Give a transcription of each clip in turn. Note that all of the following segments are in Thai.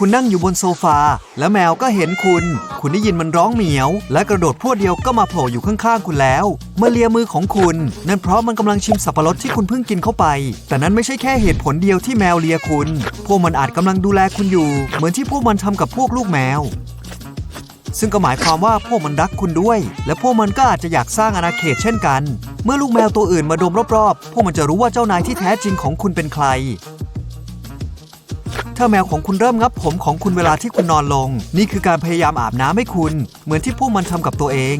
คุณนั่งอยู่บนโซฟา แล้วแมวก็เห็นคุณ คุณได้ยินมันร้องเหมียว และกระโดดพรวดเดียวก็มาโผล่อยู่ข้างๆคุณแล้ว มาเลียมือของคุณ นั่นเพราะมันกำลังชิมสับปะรดที่คุณเพิ่งกินเข้าไป แต่นั้นไม่ใช่แค่เหตุผลเดียวที่แมวเลียคุณ พวกมันอาจกำลังดูแลคุณอยู่ เหมือนที่พวกมันทำกับพวกลูกแมว ซึ่งก็หมายความว่าพวกมันรักคุณด้วย และพวกมันก็อาจจะอยากสร้างอาณาเขตเช่นกัน เมื่อลูกแมวตัวอื่นมาดมรอบๆ พวกมันจะรู้ว่าเจ้านายที่แท้จริงของคุณเป็นใคร ถ้าแมวของคุณเริ่มงับผมของคุณเวลาที่คุณนอนลง นี่คือการพยายามอาบน้ำให้คุณ เหมือนที่พวกมันทำกับตัวเอง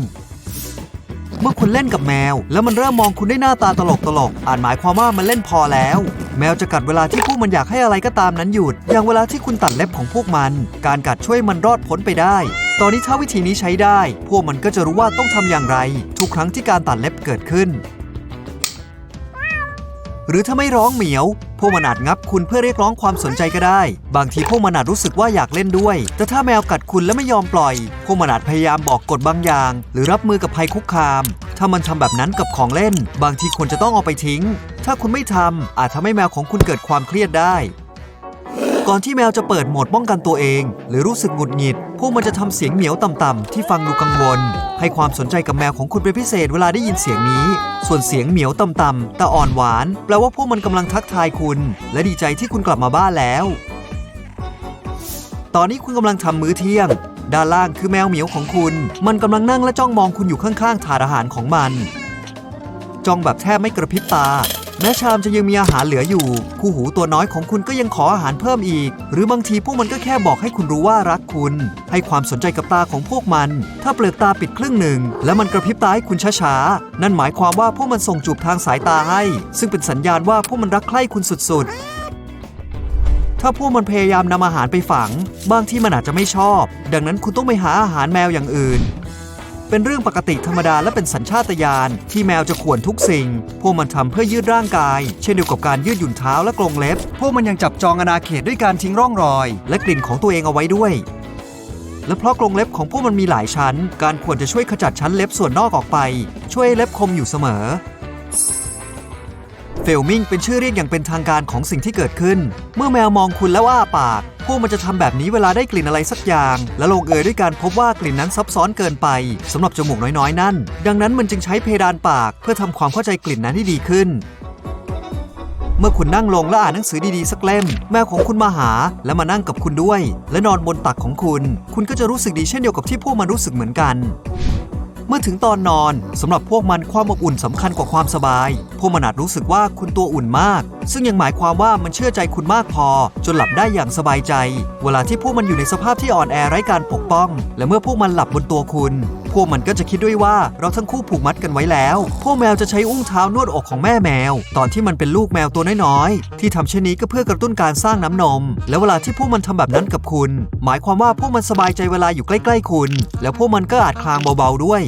เมื่อคุณเล่นกับแมว แล้วมันเริ่มมองคุณด้วยหน้าตาตลกตลกๆอาจหมายความว่ามันเล่นพอแล้ว แมวจะกัดเวลาที่พวกมันอยากให้อะไรก็ตามนั้นหยุด อย่างเวลาที่คุณตัดเล็บของพวกมัน การกัดช่วยมันรอดพ้นไปได้ ตอนนี้ถ้าวิธีนี้ใช้ได้ พวกมันก็จะรู้ว่าต้องทำอย่างไร ทุกครั้งที่การตัดเล็บเกิดขึ้นหรือถ้าไม่ร้องเหมียว พวกมันอาจงับคุณเพื่อเรียกร้องความสนใจก็ได้ บางทีพวกมันอาจรู้สึกว่าอยากเล่นด้วย แต่ถ้าแมวกัดคุณและไม่ยอมปล่อย พวกมันอาจพยายามบอกกฎบางอย่าง หรือรับมือกับภัยคุกคาม ถ้ามันทำแบบนั้นกับของเล่น บางทีควรจะต้องเอาไปทิ้ง ถ้าคุณไม่ทำอาจทำให้แมวของคุณเกิดความเครียดได้ ก่อนที่แมวจะเปิดโหมดป้องกันตัวเอง หรือรู้สึกหงุดหงิด พวกมันจะทำเสียงเหมียวต่ำๆที่ฟังดูกังวล ให้ความสนใจกับแมวของคุณเป็นพิเศษเวลาได้ยินเสียงนี้ ส่วนเสียงเหมียวต่ำๆแต่อ่อนหวาน แปลว่าพวกมันกำลังทักทายคุณ และดีใจที่คุณกลับมาบ้านแล้ว ตอนนี้คุณกำลังทำมื้อเที่ยง ด้านล่างคือแมวเหมียวของคุณ มันกำลังนั่งและจ้องมองคุณอยู่ข้างๆถาดอาหารของมัน จ้องแบบแทบไม่กระพริบตา แม้ชามจะยังมีอาหารเหลืออยู่ คู่หูตัวน้อยของคุณก็ยังขออาหารเพิ่มอีก หรือบางทีพวกมันก็แค่บอกให้คุณรู้ว่ารักคุณ ให้ความสนใจกับตาของพวกมัน ถ้าเปลือกตาปิดครึ่งหนึ่ง แล้วมันกระพริบตาให้คุณช้าๆ นั่นหมายความว่าพวกมันส่งจูบทางสายตาให้ ซึ่งเป็นสัญญาณว่าพวกมันรักใคร่คุณสุดๆถ้าพวกมันพยายามนำอาหารไปฝัง บางที่มันอาจจะไม่ชอบ ดังนั้นคุณต้องไปหาอาหารแมวอย่างอื่น เป็นเรื่องปกติธรรมดาและเป็นสัญชาตญาณที่แมวจะข่วนทุกสิ่ง พวกมันทำเพื่อยืดร่างกาย เช่นเดียวกับการยืดหยุ่นเท้าและกรงเล็บ พวกมันยังจับจองอาณาเขตด้วยการทิ้งร่องรอย และกลิ่นของตัวเองเอาไว้ด้วย และเพราะกรงเล็บของพวกมันมีหลายชั้น การข่วนจะช่วยขจัดชั้นเล็บส่วนนอกออกไป ช่วยให้เล็บคมอยู่เสมอ เฟลมิงเป็นชื่อเรียกอย่างเป็นทางการของสิ่งที่เกิดขึ้น เมื่อแมวมองคุณแล้วอ้าปาก พวกมันจะทำแบบนี้เวลาได้กลิ่นอะไรสักอย่าง และลงเอยด้วยการพบว่ากลิ่นนั้นซับซ้อนเกินไปสำหรับจมูกน้อยๆ นั่น ดังนั้นมันจึงใช้เพดานปาก เพื่อทำความเข้าใจกลิ่นนั้นให้ดีขึ้นเมื่อคุณนั่งลงและอ่านหนังสือดีๆสักเล่ม แมวของคุณมาหา และมานั่งกับคุณด้วย และนอนบนตักของคุณ คุณก็จะรู้สึกดีเช่นเดียวกับที่พวกมันรู้สึกเหมือนกัน เมื่อถึงตอนนอนสำหรับพวกมันความอบอุ่นสำคัญกว่าความสบาย พวกมันอาจรู้สึกว่าคุณตัวอุ่นมาก ซึ่งยังหมายความว่ามันเชื่อใจคุณมากพอ จนหลับได้อย่างสบายใจ เวลาที่พวกมันอยู่ในสภาพที่อ่อนแอไร้การปกป้อง และเมื่อพวกมันหลับบนตัวคุณ วกมันก็จะคิดด้วยว่าเราทั้งคู่ผูกมัดกันไว้แล้ว พวกแมวจะใช้อุ้งเท้านวดอกของแม่แมว ตอนที่มันเป็นลูกแมวตัวน้อยๆ ที่ทำเช่นนี้ก็เพื่อกระตุ้นการสร้างน้ำนม และเวลาที่พวกมันทำแบบนั้นกับคุณ หมายความว่าพวกมันสบายใจเวลาอยู่ใกล้ ๆ คุณ แล้วพวกมันก็อาจคลางเบาๆด้วย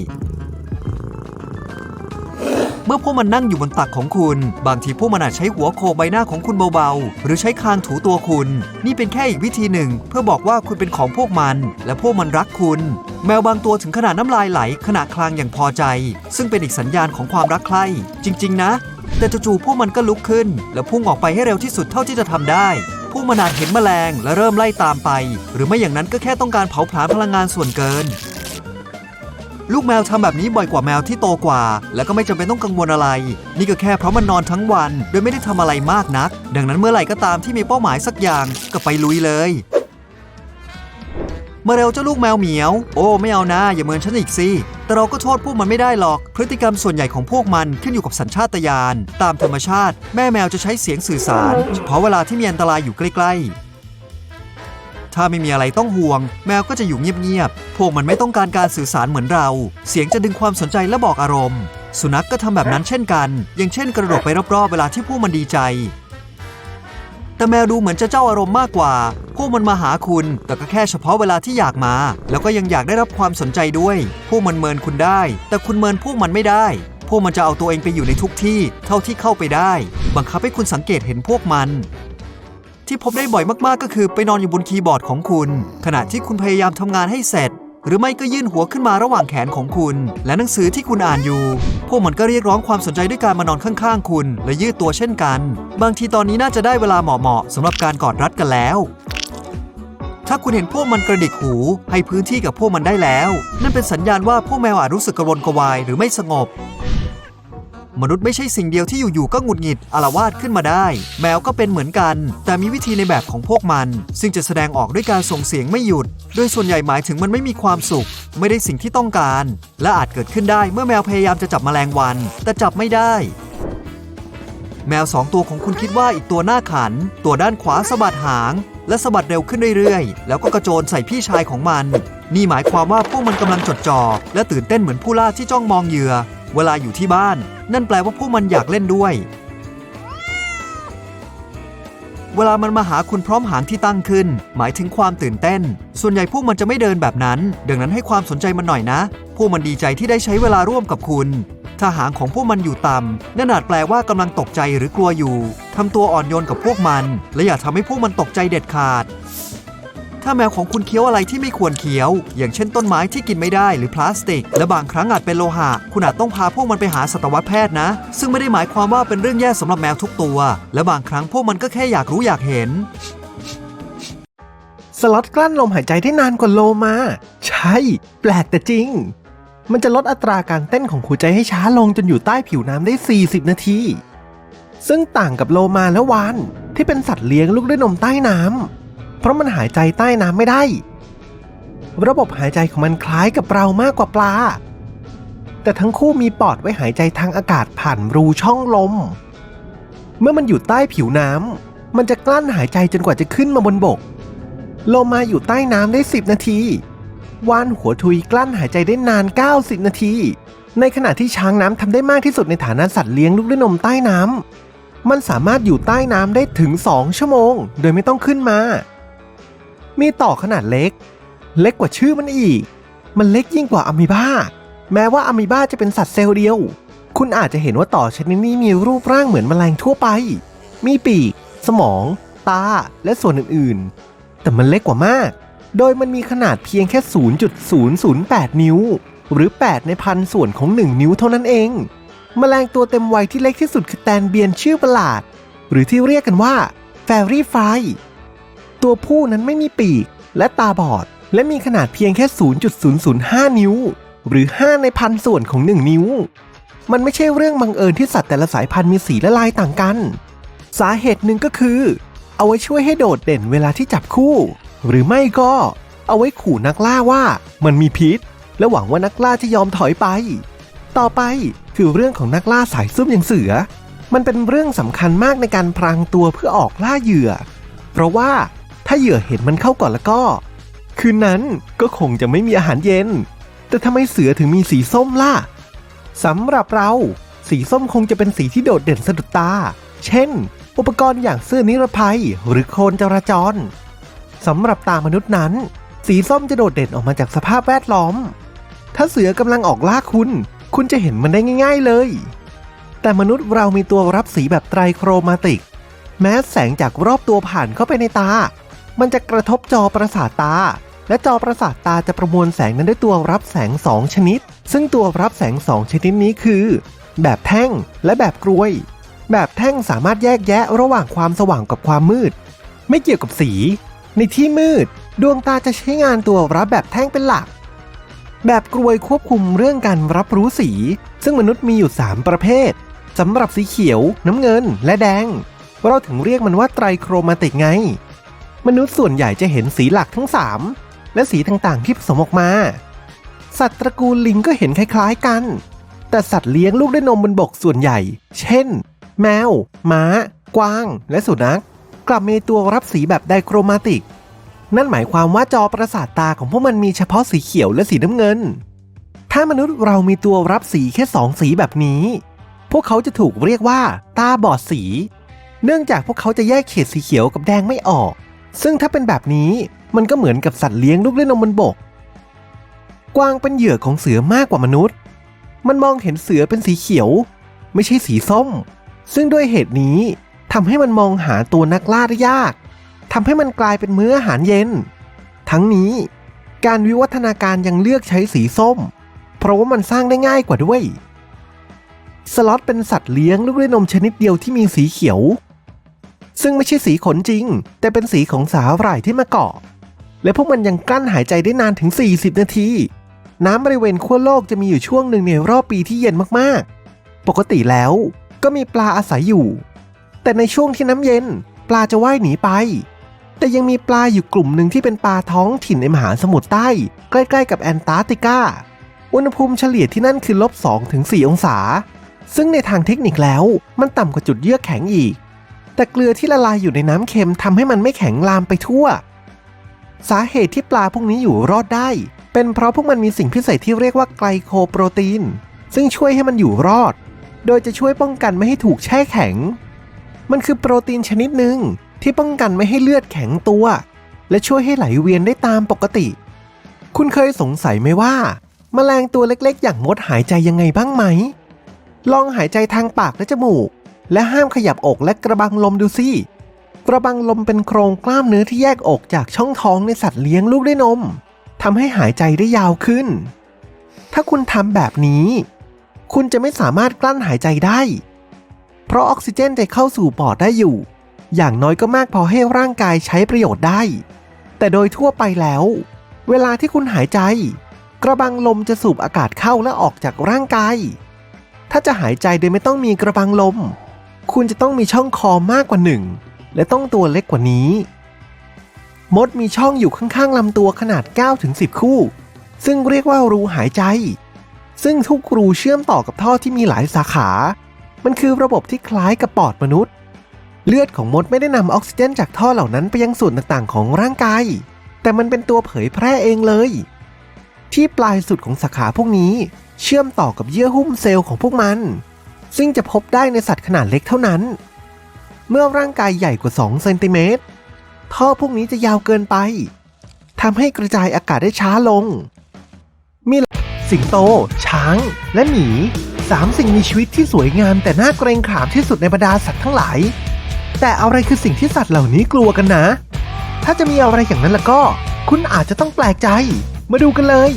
เมื่อพวกมันนั่งอยู่บนตักของคุณ บางทีพวกมันอาจใช้หัวโขกใบหน้าของคุณเบาๆ หรือใช้คางถูตัวคุณ นี่เป็นแค่อีกวิธีหนึ่ง เพื่อบอกว่าคุณเป็นของพวกมัน และพวกมันรักคุณ แมวบางตัวถึงขนาดน้ำลายไหลขณะคลางอย่างพอใจ ซึ่งเป็นอีกสัญญาณของความรักใคร่จริง ๆ นะ แต่จู่ๆพวกมันก็ลุกขึ้น และพุ่งออกไปให้เร็วที่สุดเท่าที่จะทำได้พวกมันอาจเห็นแมลงและเริ่มไล่ตามไป หรือไม่อย่างนั้นก็แค่ต้องการเผาผลาญพลังงานส่วนเกิน ลูกแมวทำแบบนี้บ่อยกว่าแมวที่โตกว่า และก็ไม่จำเป็นต้องกังวลอะไร นี่ก็แค่เพราะมันนอนทั้งวัน โดยไม่ได้ทำอะไรมากนัก ดังนั้นเมื่อไหร่ก็ตามที่มีเป้าหมายสักอย่างก็ไปลุยเลยมาเร็วเจ้าลูกแมวเหมียว โอ้ ไม่เอานะ อย่าเมินฉันอีกสิ แต่เราก็โทษพวกมันไม่ได้หรอก พฤติกรรมส่วนใหญ่ของพวกมันขึ้นอยู่กับสัญชาตญาณ ตามธรรมชาติ แม่แมวจะใช้เสียงสื่อสาร เฉพาะเวลาที่มีอันตรายอยู่ใกล้ ๆ ถ้าไม่มีอะไรต้องห่วง แมวก็จะอยู่เงียบๆ พวกมันไม่ต้องการการสื่อสารเหมือนเรา เสียงจะดึงความสนใจและบอกอารมณ์ สุนัขกก็ทำแบบนั้นเช่นกัน อย่างเช่นกระโดดไปรอบๆ เวลาที่พวกมันดีใจ แต่แมวดูเหมือนจะเจ้าอารมณ์มากกว่า พวกมันมาหาคุณ แต่ก็แค่เฉพาะเวลาที่อยากมา แล้วก็ยังอยากได้รับความสนใจด้วย พวกมันเมินคุณได้ แต่คุณเมินพวกมันไม่ได้พวกมันจะเอาตัวเองไปอยู่ในทุกที่ เท่าที่เข้าไปได้ บังคับให้คุณสังเกตเห็นพวกมัน ที่พบได้บ่อยมากๆ ก็คือไปนอนอยู่บนคีย์บอร์ดของคุณ ขณะที่คุณพยายามทำงานให้เสร็จ หรือไม่ก็ยื่นหัวขึ้นมาระหว่างแขนของคุณ และหนังสือที่คุณอ่านอยู่ พวกมันก็เรียกร้องความสนใจด้วยการมานอนข้างๆ คุณ และยืดตัวเช่นกัน บางทีตอนนี้น่าจะได้เวลาเหมาะๆสำหรับการกอดรัดกันแล้วถ้าคุณเห็นพวกมันกระดิกหู ให้พื้นที่กับพวกมันได้แล้ว นั่นเป็นสัญญาณว่าพวกแมวอาจรู้สึกกระวนกระวายหรือไม่สงบ มนุษย์ไม่ใช่สิ่งเดียวที่อยู่ๆก็หงุดหงิดอาละวาดขึ้นมาได้ แมวก็เป็นเหมือนกัน แต่มีวิธีในแบบของพวกมัน ซึ่งจะแสดงออกด้วยการส่งเสียงไม่หยุด โดยส่วนใหญ่หมายถึงมันไม่มีความสุข ไม่ได้สิ่งที่ต้องการ และอาจเกิดขึ้นได้เมื่อแมวพยายามจะจับแมลงวัน แต่จับไม่ได้แมวสองตัวของคุณคิดว่าอีกตัวหน้าขัน ตัวด้านขวาสะบัดหาง และสะบัดเร็วขึ้นเรื่อยๆ แล้วก็กระโจนใส่พี่ชายของมัน นี่หมายความว่าพวกมันกำลังจดจ่อและตื่นเต้นเหมือนผู้ล่าที่จ้องมองเหยื่อ เวลาอยู่ที่บ้าน นั่นแปลว่าพวกมันอยากเล่นด้วย เวลามันมาหาคุณพร้อมหางที่ตั้งขึ้น หมายถึงความตื่นเต้น ส่วนใหญ่พวกมันจะไม่เดินแบบนั้น ดังนั้นให้ความสนใจมันหน่อยนะ พวกมันดีใจที่ได้ใช้เวลาร่วมกับคุณ ถ้าหางของพวกมันอยู่ต่ำนั่นอาจแปลว่ากำลังตกใจหรือกลัวอยู่ทำตัวอ่อนโยนกับพวกมัน และอย่าทำให้พวกมันตกใจเด็ดขาด ถ้าแมวของคุณเคี้ยวอะไรที่ไม่ควรเคี้ยว อย่างเช่นต้นไม้ที่กินไม่ได้หรือพลาสติก และบางครั้งอาจเป็นโลหะ คุณอาจต้องพาพวกมันไปหาสัตวแพทย์นะ ซึ่งไม่ได้หมายความว่าเป็นเรื่องแย่สำหรับแมวทุกตัว และบางครั้งพวกมันก็แค่อยากรู้อยากเห็น สล็อตกลั้นลมหายใจได้นานกว่าโลมา ใช่ แปลกแต่จริง มันจะลดอัตราการเต้นของหัวใจให้ช้าลงจนอยู่ใต้ผิวน้ำได้ 40 นาที ซึ่งต่างกับโลมาและวานที่เป็นสัตว์เลี้ยงลูกด้วยนมใต้น้ำ ราะมันหายใจใต้น้ำไม่ได้ ระบบหายใจของมันคล้ายกับเรามากกว่าปลา แต่ทั้งคู่มีปอดไว้หายใจทางอากาศผ่านรูช่องลม เมื่อมันอยู่ใต้ผิวน้ำมันจะกลั้นหายใจจนกว่าจะขึ้นมาบนบกโลมาอยู่ใต้น้ำได้ 10 นาทีวานหัวทุยกลั้นหายใจได้นาน 90 นาที ในขณะที่ช้างน้ำทำได้มากที่สุดในฐานะสัตว์เลี้ยงลูกด้วยนมใต้น้ำมันสามารถอยู่ใต้น้ำได้ถึง 2 ชั่วโมง โดยไม่ต้องขึ้นมา มีต่อขนาดเล็ก เล็กกว่าชื่อมันอีก มันเล็กยิ่งกว่าอะมีบา แม้ว่าอะมีบาจะเป็นสัตว์เซลล์เดียว คุณอาจจะเห็นว่าต่อชนิดนี้มีรูปร่างเหมือนแมลงทั่วไป มีปีก สมอง ตา และส่วนอื่นๆ แต่มันเล็กกว่ามาก โดยมันมีขนาดเพียงแค่ 0.008 นิ้ว หรือ 8 ในพันส่วนของ 1 นิ้วเท่านั้นเอง แมลงตัวเต็มวัยที่เล็กที่สุดคือแตนเบียนชื่อประหลาด หรือที่เรียกกันว่าแฟรี่ไฟ ตัวผู้นั้นไม่มีปีก และตาบอด และมีขนาดเพียงแค่ 0.005 นิ้ว หรือ 5 ในพันส่วนของ 1 นิ้ว มันไม่ใช่เรื่องบังเอิญที่สัตว์แต่ละสายพันธุ์มีสีและลายต่างกัน สาเหตุหนึ่งก็คือ เอาไว้ช่วยให้โดดเด่นเวลาที่จับคู่ หรือไม่ก็ เอาไว้ขู่นักล่าว่ามันมีพิษ และหวังว่านักล่าจะยอมถอยไป ต่อไปคือเรื่องของนักล่าสายซุ่มอย่างเสือ มันเป็นเรื่องสำคัญมากในการพรางตัวเพื่อออกล่าเหยื่อ เพราะว่า ถ้าเหยื่อเห็นมันเข้าก่อนแล้วก็ คืนนั้นก็คงจะไม่มีอาหารเย็น แต่ทำไมเสือถึงมีสีส้มล่ะสำหรับเราสีส้มคงจะเป็นสีที่โดดเด่นสะดุดตา เช่น อุปกรณ์อย่างเสื้อนิรภัยหรือโคนจราจรสำหรับตามนุษย์นั้น สีส้มจะโดดเด่นออกมาจากสภาพแวดล้อม ถ้าเสือกำลังออกล่าคุณ คุณจะเห็นมันได้ง่าย ๆเลย แต่มนุษย์เรามีตัวรับสีแบบไตรโครมาติก แม้แสงจากรอบตัวผ่านเข้าไปในตา มันจะกระทบจอประสาทตา และจอประสาทตาจะประมวลแสงนั้นด้วยตัวรับแสง 2 ชนิด ซึ่งตัวรับแสง 2 ชนิดนี้คือ แบบแท่งและแบบกรวย แบบแท่งสามารถแยกแยะระหว่างความสว่างกับความมืด ไม่เกี่ยวกับสี ในที่มืด ดวงตาจะใช้งานตัวรับแบบแท่งเป็นหลัก แบบกรวยควบคุมเรื่องการรับรู้สี ซึ่งมนุษย์มีอยู่ 3 ประเภทสำหรับสีเขียว น้ำเงิน และแดง เราถึงเรียกมันว่าไตรโครมาติกไง มนุษย์ส่วนใหญ่จะเห็นสีหลักทั้ง 3 และสีต่างๆที่ผสมออกมา สัตว์ตระกูลลิงก็เห็นคล้ายๆกัน แต่สัตว์เลี้ยงลูกด้วยนมบนบกส่วนใหญ่ เช่น แมว ม้า กวาง และสุนัข กลับมีตัวรับสีแบบไดโครมาติก นั่นหมายความว่าจอประสาทตาของพวกมันมีเฉพาะสีเขียวและสีน้ำเงิน ถ้ามนุษย์เรามีตัวรับสีแค่สองสีแบบนี้ พวกเขาจะถูกเรียกว่า ตาบอดสี เนื่องจากพวกเขาจะแยกเขตสีเขียวกับแดงไม่ออก ซึ่งถ้าเป็นแบบนี้มันก็เหมือนกับสัตว์เลี้ยงลูกด้วยนมบนบก กวางเป็นเหยื่อของเสือมากกว่ามนุษย์ มันมองเห็นเสือเป็นสีเขียว ไม่ใช่สีส้ม ซึ่งด้วยเหตุนี้ทำให้มันมองหาตัวนักล่าได้ยากทำให้มันกลายเป็นมื้ออาหารเย็น ทั้งนี้การวิวัฒนาการยังเลือกใช้สีส้ม เพราะว่ามันสร้างได้ง่ายกว่าด้วย สล็อตเป็นสัตว์เลี้ยงลูกด้วยนมชนิดเดียวที่มีสีเขียว ซึ่งไม่ใช่สีขนจริง แต่เป็นสีของสาหร่ายที่มาเกาะ และพวกมันยังกลั้นหายใจได้นานถึง 40 นาที น้ำบริเวณขั้วโลกจะมีอยู่ช่วงหนึ่งในรอบปีที่เย็นมากๆ ปกติแล้วก็มีปลาอาศัยอยู่ แต่ในช่วงที่น้ำเย็น ปลาจะว่ายหนีไป แต่ยังมีปลาอยู่กลุ่มหนึ่งที่เป็นปลาท้องถิ่นในมหาสมุทรใต้ ใกล้ ๆ กับแอนตาร์กติกาอุณหภูมิเฉลี่ยที่นั่นคือลบ2ถึง4องศา ซึ่งในทางเทคนิคแล้วมันต่ำกว่าจุดเยือกแข็งอีก แต่เกลือที่ละลายอยู่ในน้ำเค็มทำให้มันไม่แข็งลามไปทั่ว สาเหตุที่ปลาพวกนี้อยู่รอดได้ เป็นเพราะพวกมันมีสิ่งพิเศษที่เรียกว่าไกลโคโปรตีน ซึ่งช่วยให้มันอยู่รอด โดยจะช่วยป้องกันไม่ให้ถูกแช่แข็ง มันคือโปรตีนชนิดหนึ่งที่ป้องกันไม่ให้เลือดแข็งตัว และช่วยให้ไหลเวียนได้ตามปกติ คุณเคยสงสัยไหมว่า แมลงตัวเล็กๆ อย่างมดหายใจยังไงบ้างไหม ลองหายใจทางปากและจมูก และห้ามขยับอกและกระบังลมดูสิกระบังลมเป็นโครงกล้ามเนื้อที่แยกออกจากช่องท้องในสัตว์เลี้ยงลูกด้วยนมทำให้หายใจได้ยาวขึ้น ถ้าคุณทำแบบนี้ คุณจะไม่สามารถกลั้นหายใจได้ เพราะออกซิเจนจะเข้าสู่ปอดได้อยู่ อย่างน้อยก็มากพอให้ร่างกายใช้ประโยชน์ได้ แต่โดยทั่วไปแล้ว เวลาที่คุณหายใจ กระบังลมจะสูบอากาศเข้าและออกจากร่างกาย ถ้าจะหายใจโดยไม่ต้องมีกระบังลม คุณจะต้องมีช่องคอมากกว่าหนึ่งและต้องตัวเล็กกว่านี้ มดมีช่องอยู่ข้างๆลำตัวขนาด 9-10 คู่ ซึ่งเรียกว่ารูหายใจ ซึ่งทุกรูเชื่อมต่อกับท่อที่มีหลายสาขา มันคือระบบที่คล้ายกับปอดมนุษย์ เลือดของมดไม่ได้นำออกซิเจนจากท่อเหล่านั้นไปยังส่วนต่างๆ ของร่างกาย แต่มันเป็นตัวเผยแพร่เองเลย ที่ปลายสุดของสาขาพวกนี้ เชื่อมต่อกับเยื่อหุ้มเซลล์ของพวกมัน ซึ่งจะพบได้ในสัตว์ขนาดเล็กเท่านั้น เมื่อร่างกายใหญ่กว่า 2 เซนติเมตร ท่อพวกนี้จะยาวเกินไปทำให้กระจายอากาศได้ช้าลง มีสิงโต ช้าง และหมีสามสิ่งมีชีวิตที่สวยงามแต่น่าเกรงขามที่สุดในบรรดาสัตว์ทั้งหลาย แต่อะไรคือสิ่งที่สัตว์เหล่านี้กลัวกันนะ ถ้าจะมีอะไรอย่างนั้นล้วก็ คุณอาจจะต้องแปลกใจ มาดูกันเลย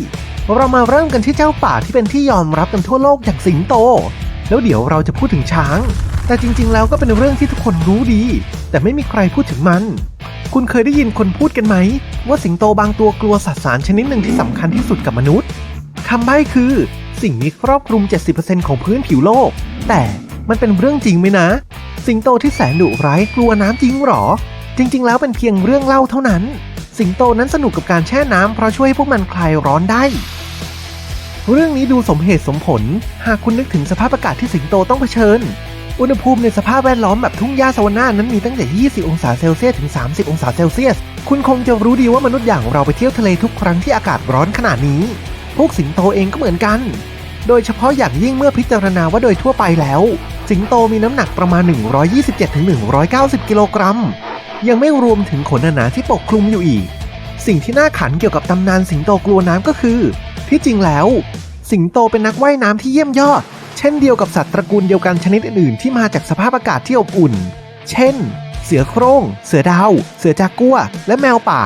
เรามาเริ่มกันที่เจ้าป่าที่เป็นที่ยอมรับกันทั่วโลกอย่างสิงโต แล้วเดี๋ยวเราจะพูดถึงช้าง แต่จริง ๆ แล้วก็เป็นเรื่องที่ทุกคนรู้ดี แต่ไม่มีใครพูดถึงมัน คุณเคยได้ยินคนพูดกันไหม ว่าสิงโตบางตัวกลัวสัตว์สารชนิดหนึ่งที่สำคัญที่สุดกับมนุษย์คำใบ้คือ สิ่งนี้ครอบคลุม 70%ของพื้นผิวโลก แต่มันเป็นเรื่องจริงไหมนะ สิงโตที่แสนดุร้ายกลัวน้ำจริงหรอ จริง ๆ แล้วเป็นเพียงเรื่องเล่าเท่านั้น สิงโตนั้นสนุกกับการแช่น้ำเพราะช่วยให้พวกมันคลายร้อนได้ เรื่องนี้ดูสมเหตุสมผล หากคุณนึกถึงสภาพอากาศที่สิงโตต้องเผชิญ อุณหภูมิในสภาพแวดล้อมแบบทุ่งหญ้าสวนานั้นมีตั้งแต่ 20 องศาเซลเซียสถึง 30 องศาเซลเซียส คุณคงจะรู้ดีว่ามนุษย์อย่างเราไปเที่ยวทะเลทุกครั้งที่อากาศร้อนขนาดนี้ พวกสิงโตเองก็เหมือนกัน โดยเฉพาะอย่างยิ่งเมื่อพิจารณาว่าโดยทั่วไปแล้ว สิงโตมีน้ำหนักประมาณ 127-190 กิโลกรัม ยังไม่รวมถึงขนหนาๆที่ปกคลุมอยู่อีก สิ่งที่น่าขันเกี่ยวกับตำนานสิงโตกลัวน้ำก็คือ ที่จริงแล้ว สิงโตเป็นนักว่ายน้ำที่เยี่ยมยอด เช่นเดียวกับสัตว์ตระกูลเดียวกันชนิดอื่นๆ ที่มาจากสภาพอากาศที่อบอุ่น เช่น เสือโครง่ง เสือดาว เสือจากัว และแมวป่า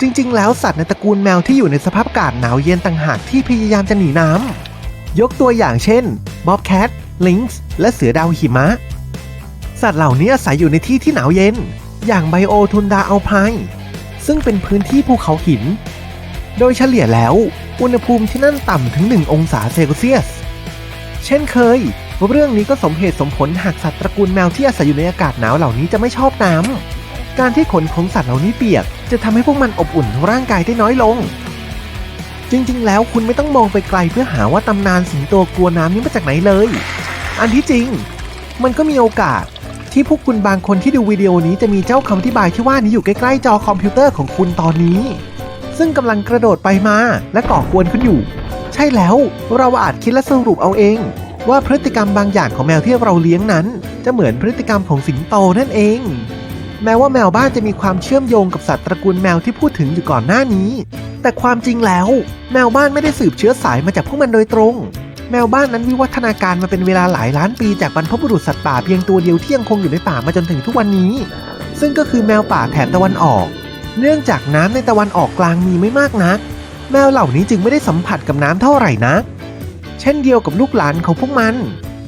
จริง ๆ แล้วสัตว์ในตระกูลแมวที่อยู่ในสภาพอากาศหนาวเย็นต่างหากที่พยายามจะหนีน้ำยกตัวอย่างเช่นบ๊อบแคท ลิงส์และเสือดาวหิมะ สัตว์เหล่านี้อาศัยอยู่ในที่ที่หนาวเย็น อย่างไบโอทุนดาอัลไพน์ซึ่งเป็นพื้นที่ภูเขาหิน โดยเฉลี่ยแล้ว อุณหภูมิที่นั่นต่ำถึง 1 องศาเซลเซียส เช่นเคย เรื่องนี้ก็สมเหตุสมผลหากสัตว์ตระกูลแมวที่อาศัยอยู่ในอากาศหนาวเหล่านี้จะไม่ชอบน้ำ การที่ขนของสัตว์เหล่านี้เปียก จะทำให้พวกมันอบอุ่นร่างกายได้น้อยลง จริงๆ แล้วคุณไม่ต้องมองไปไกลเพื่อหาว่าตำนานสิงโตกลัวน้ำนี้มาจากไหนเลย อันที่จริง มันก็มีโอกาสที่พวกคุณบางคนที่ดูวิดีโอนี้จะมีเจ้าคำอธิบายที่ว่านี้อยู่ใกล้ๆจอคอมพิวเตอร์ของคุณตอนนี้ ซึ่งกำลังกระโดดไปมาและก่อกวนคุณอยู่ ใช่แล้วเราอาจคิดและสรุปเอาเอง ว่าพฤติกรรมบางอย่างของแมวที่เราเลี้ยงนั้น จะเหมือนพฤติกรรมของสิงโตนั่นเอง แม้ว่าแมวบ้านจะมีความเชื่อมโยงกับสัตว์ตระกูลแมวที่พูดถึงอยู่ก่อนหน้านี้ แต่ความจริงแล้ว แมวบ้านไม่ได้สืบเชื้อสายมาจากพวกมันโดยตรง แมวบ้านนั้นวิวัฒนาการมาเป็นเวลาหลายล้านปีจากบรรพบุรุษสัตว์ป่าเพียงตัวเดียวที่ยังคงอยู่ในป่ามาจนถึงทุกวันนี้ ซึ่งก็คือแมวป่าแถบตะวันออก เนื่องจากน้ำในตะวันออกกลางมีไม่มากนัก แมวเหล่านี้จึงไม่ได้สัมผัสกับน้ำเท่าไหร่นัก เช่นเดียวกับลูกหลานของพวกมัน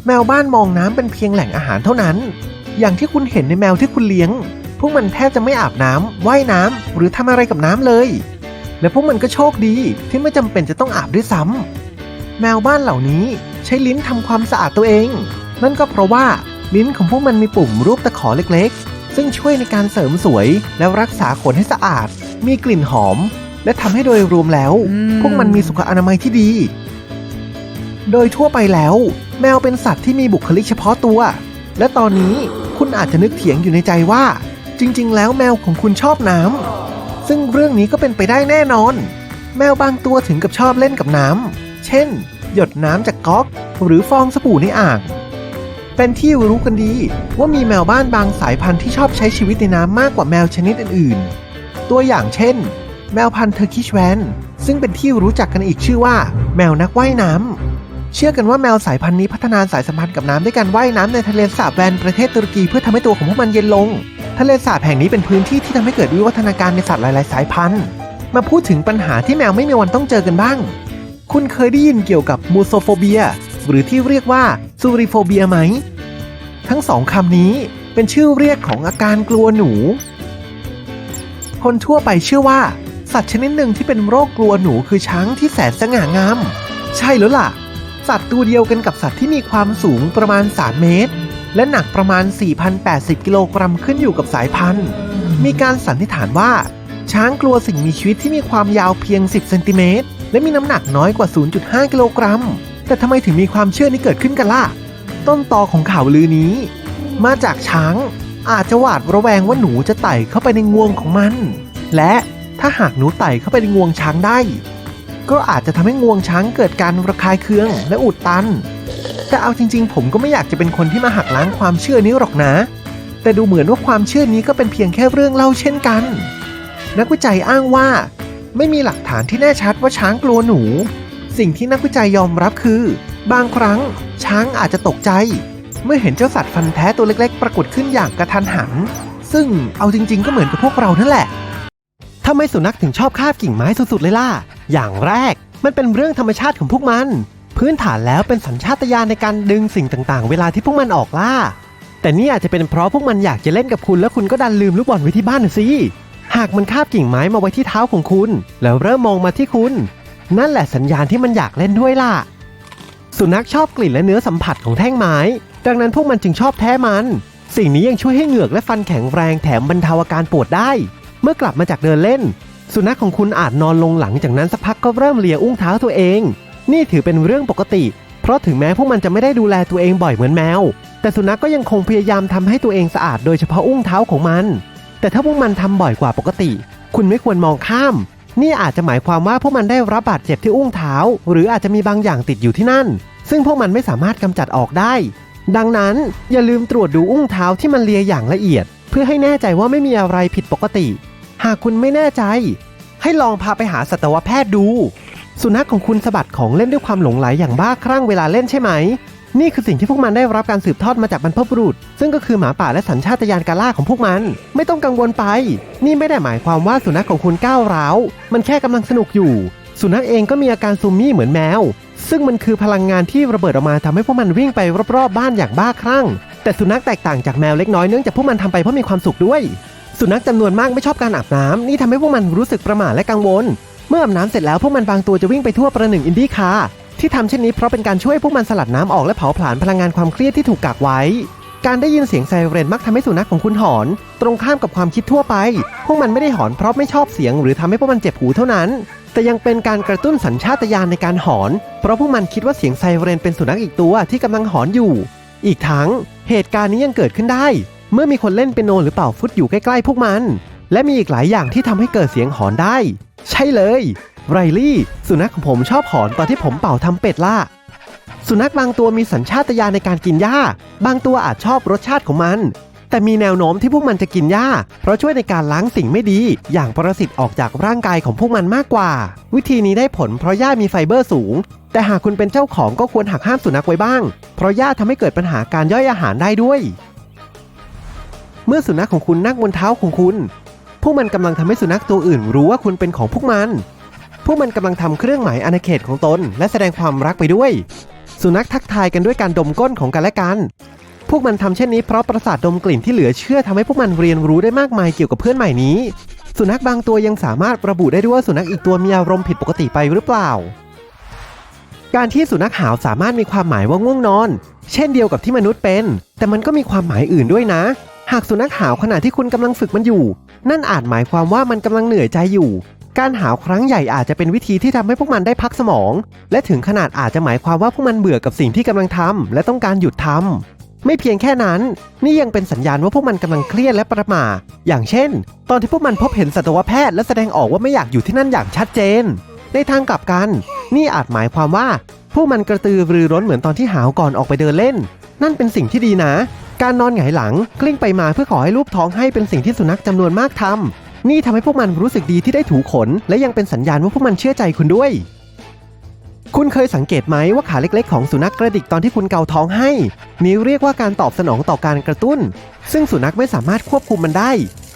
แมวบ้านมองน้ำเป็นเพียงแหล่งอาหารเท่านั้น อย่างที่คุณเห็นในแมวที่คุณเลี้ยง พวกมันแทบจะไม่อาบน้ำว่ายน้ำหรือทำอะไรกับน้ำเลย และพวกมันก็โชคดีที่ไม่จำเป็นจะต้องอาบด้วยซ้ำแมวบ้านเหล่านี้ใช้ลิ้นทำความสะอาดตัวเอง นั่นก็เพราะว่าลิ้นของพวกมันมีปุ่มรูปตะขอเล็ก ซึ่งช่วยในการเสริมสวยและรักษาขนให้สะอาด มีกลิ่นหอม และทำให้โดยรวมแล้ว อืม พวกมันมีสุขอนามัยที่ดี โดยทั่วไปแล้ว แมวเป็นสัตว์ที่มีบุคลิกเฉพาะตัว และตอนนี้คุณอาจจะนึกเถียงอยู่ในใจว่า จริง ๆ แล้วแมวของคุณชอบน้ำซึ่งเรื่องนี้ก็เป็นไปได้แน่นอน แมวบางตัวถึงกับชอบเล่นกับน้ำ เช่น หยดน้ำจากก๊อก หรือฟองสบู่ในอ่าง เป็นที่รู้กันดีว่ามีแมวบ้านบางสายพันธุ์ที่ชอบใช้ชีวิตในน้ำมากกว่าแมวชนิดอื่นๆ ตัวอย่างเช่น แมวพันธุ์เทอร์คิชแวนซึ่งเป็นที่รู้จักกันอีกชื่อว่า แมวนักว่ายน้ำเชื่อกันว่าแมวสายพันธุ์นี้พัฒนาสายสัมพันธ์กับน้ำด้วยการว่ายน้ำในทะเลสาบแวนประเทศตุรกีเพื่อทำให้ตัวของพวกมันเย็นลง ทะเลสาบแห่งนี้เป็นพื้นที่ที่ทำให้เกิดวิวัฒนาการในสัตว์หลายๆ สายพันธุ์ มาพูดถึงปัญหาที่แมวไม่มีวันต้องเจอกันบ้าง คุณเคยได้ยินเกี่ยวกับมูโซโฟเบีย หรือที่เรียกว่าซูริโฟเบียไหม ทั้งสองคำนี้เป็นชื่อเรียกของอาการกลัวหนู คนทั่วไปเชื่อว่า สัตว์ชนิดหนึ่งที่เป็นโรคกลัวหนูคือช้างที่แสนสง่างาม ใช่แล้วล่ะ สัตว์ตัวเดียวกันกับสัตว์ที่มีความสูงประมาณ 3 เมตร และหนักประมาณ 4,080 กิโลกรัมขึ้นอยู่กับสายพันธุ์ มีการสันนิษฐานว่า ช้างกลัวสิ่งมีชีวิตที่มีความยาวเพียง 10 เซนติเมตรและมีน้ำหนักน้อยกว่า 0.5 กิโลกรัม แต่ทำไมถึงมีความเชื่อนี้เกิดขึ้นกันล่ะ ต้นตอของข่าวลือนี้ มาจากช้างอาจจะหวาดระแวงว่าหนูจะไต่เข้าไปในงวงของมัน และถ้าหากหนูไต่เข้าไปในงวงช้างได้ ก็อาจจะทำให้งวงช้างเกิดการระคายเคืองและอุดตัน แต่เอาจริง ๆ ผมก็ไม่อยากจะเป็นคนที่มาหักล้างความเชื่อนี้หรอกนะ แต่ดูเหมือนว่าความเชื่อนี้ก็เป็นเพียงแค่เรื่องเล่าเช่นกัน นักวิจัยอ้างว่า ไม่มีหลักฐานที่แน่ชัดว่าช้างกลัวหนู สิ่งที่นักวิจัยยอมรับคือ บางครั้งช้างอาจจะตกใจ เมื่อเห็นเจ้าสัตว์ฟันแท้ตัวเล็ก ๆ ปรากฏขึ้นอย่างกระทันหัน ซึ่งเอาจริง ๆ ก็เหมือนกับพวกเรานั่นแหละทำไมสุนัขถึงชอบคาบกิ่งไม้สุดๆเลยล่ะ อย่างแรกมันเป็นเรื่องธรรมชาติของพวกมัน พื้นฐานแล้วเป็นสัญชาตญาณในการดึงสิ่งต่างๆ เวลาที่พวกมันออกล่า แต่นี่อาจจะเป็นเพราะพวกมันอยากจะเล่นกับคุณแล้วคุณก็ดันลืมลูกบอลไว้ที่บ้านน่ะสิ หากมันคาบกิ่งไม้มาไว้ที่เท้าของคุณ แล้วเริ่มมองมาที่คุณ นั่นแหละสัญญาณที่มันอยากเล่นด้วยล่ะ สุนัขชอบกลิ่นและเนื้อสัมผัสของแท่งไม้ ดังนั้นพวกมันจึงชอบแท้มัน สิ่งนี้ยังช่วยให้เหงือกและฟันแข็งแรงแถมบรรเทาอาการปวดได้ เมื่อกลับมาจากเดินเล่น สุนัขของคุณอาจนอนลงหลังจากนั้นสักพักก็เริ่มเลียอุ้งเท้าตัวเอง นี่ถือเป็นเรื่องปกติ เพราะถึงแม้พวกมันจะไม่ได้ดูแลตัวเองบ่อยเหมือนแมว แต่สุนัขก็ยังคงพยายามทำให้ตัวเองสะอาดโดยเฉพาะอุ้งเท้าของมัน แต่ถ้าพวกมันทำบ่อยกว่าปกติ คุณไม่ควรมองข้าม นี่อาจจะหมายความว่าพวกมันได้รับบาดเจ็บที่อุ้งเท้า หรืออาจจะมีบางอย่างติดอยู่ที่นั่น ซึ่งพวกมันไม่สามารถกำจัดออกได้ ดังนั้นอย่าลืมตรวจดูอุ้งเท้าที่มันเลียอย่างละเอียด เพื่อให้แน่ใจว่าไม่มีอะไรผิดปกติ หากคุณไม่แน่ใจ ให้ลองพาไปหาสัตวแพทย์ดู สุนัขของคุณสะบัดของเล่นด้วยความหลงไหลอย่างบ้าคลั่งเวลาเล่นใช่ไหม นี่คือสิ่งที่พวกมันได้รับการสืบทอดมาจากบรรพบุรุษ ซึ่งก็คือหมาป่าและสัญชาตญาณการล่าของพวกมัน ไม่ต้องกังวลไป นี่ไม่ได้หมายความว่าสุนัขของคุณก้าวร้าว มันแค่กำลังสนุกอยู่ สุนัขเองก็มีอาการซูมี่เหมือนแมว ซึ่งมันคือพลังงานที่ระเบิดออกมาทำให้พวกมันวิ่งไปรอบๆบ้านอย่างบ้าคลั่ง แต่สุนัขแตกต่างจากแมวเล็กน้อยเนื่องจากพวกมันทำไปเพราะมีความสุขด้วย สุนัขจำนวนมากไม่ชอบการอาบน้ำนี่ทำให้พวกมันรู้สึกประหม่าและกังวล เมื่ออาบน้ำเสร็จแล้วพวกมันบางตัวจะวิ่งไปทั่วประหนึ่งอินดี้คาร์ ที่ทำเช่นนี้เพราะเป็นการช่วยพวกมันสลัดน้ำออกและเผาผลาญพลังงานความเครียดที่ถูกกักไว้ การได้ยินเสียงไซเรนมักทำให้สุนัขของคุณหอน ตรงข้ามกับความคิดทั่วไป พวกมันไม่ได้หอนเพราะไม่ชอบเสียง หรือทำให้พวกมันเจ็บหูเท่านั้น แต่ยังเป็นการกระตุ้นสัญชาตญาณในการหอน เพราะพวกมันคิดว่าเสียงไซเรนเป็นสุนัขอีกตัวที่กำลังหอนอยู่ อีกทั้งเหตุการณ์นี้ยังเกิดขึ้นได้ เมื่อมีคนเล่นเปียโนหรือเป่าฟุตอยู่ใกล้ๆ พวกมัน และมีอีกหลายอย่างที่ทำให้เกิดเสียงหอนได้ ใช่เลย ไรลี่ สุนัขของผมชอบหอนตอนที่ผมเป่าทำเป็ดล่ะสุนัขบางตัวมีสัญชาตญาณในการกินหญ้า บางตัวอาจชอบรสชาติของมัน แต่มีแนวโน้มที่พวกมันจะกินหญ้า เพราะช่วยในการล้างสิ่งไม่ดี อย่างปรสิตออกจากร่างกายของพวกมันมากกว่า วิธีนี้ได้ผลเพราะหญ้ามีไฟเบอร์สูง แต่หากคุณเป็นเจ้าของก็ควรหักห้ามสุนัขไว้บ้าง เพราะหญ้าทำให้เกิดปัญหาการย่อยอาหารได้ด้วย เมื่อสุนัขของคุณนั่งบนเท้าของคุณ พวกมันกำลังทำให้สุนัขตัวอื่นรู้ว่าคุณเป็นของพวกมัน พวกมันกำลังทำเครื่องหมายอาณาเขตของตน และแสดงความรักไปด้วย สุนัขทักทายกันด้วยการดมก้นของกันและกัน พวกมันทำเช่นนี้เพราะประสาทดมกลิ่นที่เหลือเชื่อทำให้พวกมันเรียนรู้ได้มากมายเกี่ยวกับเพื่อนใหม่นี้ สุนัขบางตัวยังสามารถระบุได้ด้วยว่าสุนัขอีกตัวมีอารมณ์ผิดปกติไปหรือเปล่า การที่สุนัขหาวสามารถมีความหมายว่าง่วงนอน เช่นเดียวกับที่มนุษย์เป็น แต่มันก็มีความหมายอื่นด้วยนะหากสุนัขหาวขณะที่คุณกำลังฝึกมันอยู่ นั่นอาจหมายความว่ามันกำลังเหนื่อยใจอยู่ การหาวครั้งใหญ่อาจจะเป็นวิธีที่ทำให้พวกมันได้พักสมอง และถึงขนาดอาจจะหมายความว่าพวกมันเบื่อกับสิ่งที่กำลังทำและต้องการหยุดทำไม่เพียงแค่นั้น นี่ยังเป็นสัญญาณว่าพวกมันกำลังเครียดและประหม่าอย่างเช่น ตอนที่พวกมันพบเห็นสัตวแพทย์และแสดงออกว่าไม่อยากอยู่ที่นั่นอย่างชัดเจน ในทางกลับกัน นี่อาจหมายความว่า พวกมันกระตือรือร้นเหมือนตอนที่หาวก่อนออกไปเดินเล่น นั่นเป็นสิ่งที่ดีนะ การนอนหงายหลังกลิ้งไปมาเพื่อขอให้รูปท้องให้เป็นสิ่งที่สุนัขจำนวนมากทำ นี่ทำให้พวกมันรู้สึกดีที่ได้ถูขน และยังเป็นสัญญาณว่าพวกมันเชื่อใจคุณด้วย คุณเคยสังเกตไหมว่าขาเล็กๆ ของสุนัขกระดิกตอนที่คุณเกาท้องให้ นี้เรียกว่าการตอบสนองต่อการกระตุ้น ซึ่งสุนัขไม่สามารถควบคุมมันได้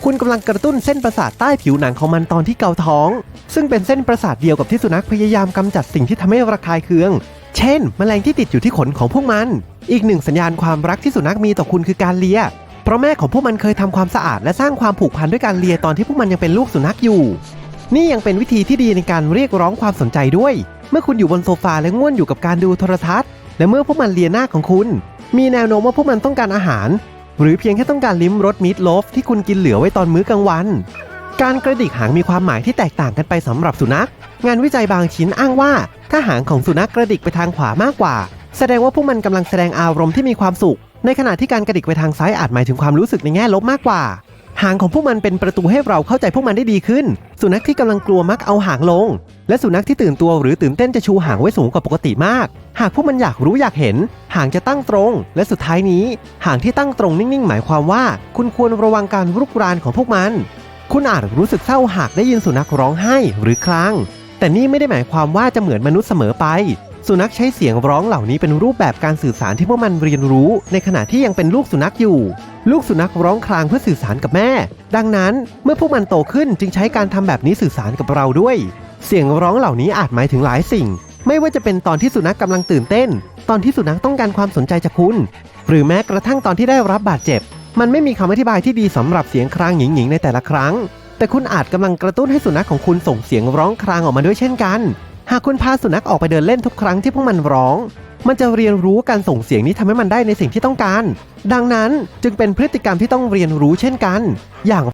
คุณกำลังกระตุ้นเส้นประสาทใต้ผิวหนังของมันตอนที่เกาท้อง ซึ่งเป็นเส้นประสาทเดียวกับที่สุนัขพยายามกำจัดสิ่งที่ทำให้ระคายเคือง เช่น แมลงที่ติดอยู่ที่ขนของพวกมัน อีกหนึ่งสัญญาณความรักที่สุนัขมีต่อคุณคือการเลีย เพราะแม่ของพวกมันเคยทำความสะอาดและสร้างความผูกพันด้วยการเลียตอนที่พวกมันยังเป็นลูกสุนัขอยู่ นี่ยังเป็นวิธีที่ดีในการเรียกร้องความสนใจด้วย เมื่อคุณอยู่บนโซฟาและง่วนอยู่กับการดูโทรทัศน์ และเมื่อพวกมันเลียหน้าของคุณ มีแนวโน้มว่าพวกมันต้องการอาหาร หรือเพียงแค่ต้องการลิ้มรสมีดโลฟที่คุณกินเหลือไว้ตอนมื้อกลางวัน การกระดิกหางมีความหมายที่แตกต่างกันไปสำหรับสุนัข งานวิจัยบางชิ้นอ้างว่า ถ้าหางของสุนัขกระดิกไปทางขวามากกว่า แสดงว่าพวกมันกำลังแสดงอารมณ์ที่มีความสุข ในขณะที่การกระดิกไปทางซ้ายอาจหมายถึงความรู้สึกในแง่ลบมากกว่า หางของพวกมันเป็นประตูให้เราเข้าใจพวกมันได้ดีขึ้น สุนัขที่กำลังกลัวมักเอาหางลง และสุนัขที่ตื่นตัวหรือตื่นเต้นจะชูหางไว้สูงกว่าปกติมาก หากพวกมันอยากรู้อยากเห็น หางจะตั้งตรง และสุดท้ายนี้ หางที่ตั้งตรงนิ่งๆ หมายความว่า คุณควรระวังการรุกรานของพวกมัน คุณอาจรู้สึกเศร้าหากได้ยินสุนัขร้องไห้หรือคลางแต่นี่ไม่ได้หมายความว่าจะเหมือนมนุษย์เสมอไป สุนัขใช้เสียงร้องเหล่านี้เป็นรูปแบบการสื่อสารที่พวกมันเรียนรู้ ในขณะที่ยังเป็นลูกสุนัขอยู่ ลูกสุนัขร้องคลางเพื่อสื่อสารกับแม่ ดังนั้นเมื่อพวกมันโตขึ้นจึงใช้การทำแบบนี้สื่อสารกับเราด้วย เสียงร้องเหล่านี้อาจหมายถึงหลายสิ่ง ไม่ว่าจะเป็นตอนที่สุนัขกำลังตื่นเต้น ตอนที่สุนัขต้องการความสนใจจากคุณ หรือแม้กระทั่งตอนที่ได้รับบาดเจ็บ มันไม่มีคำอธิบายที่ดีสำหรับเสียงครางหญิงๆในแต่ละครั้ง แต่คุณอาจกำลังกระตุ้นให้สุนัขของคุณส่งเสียงร้องครางออกมาด้วยเช่นกัน หากคุณพาสุนัขออกไปเดินเล่นทุกครั้งที่พวกมันร้อง มันจะเรียนรู้การส่งเสียงนี้ทำให้มันได้ในสิ่งที่ต้องการ ดังนั้นจึงเป็นพฤติกรรมที่ต้องเรียนรู้เช่นกัน อย่าง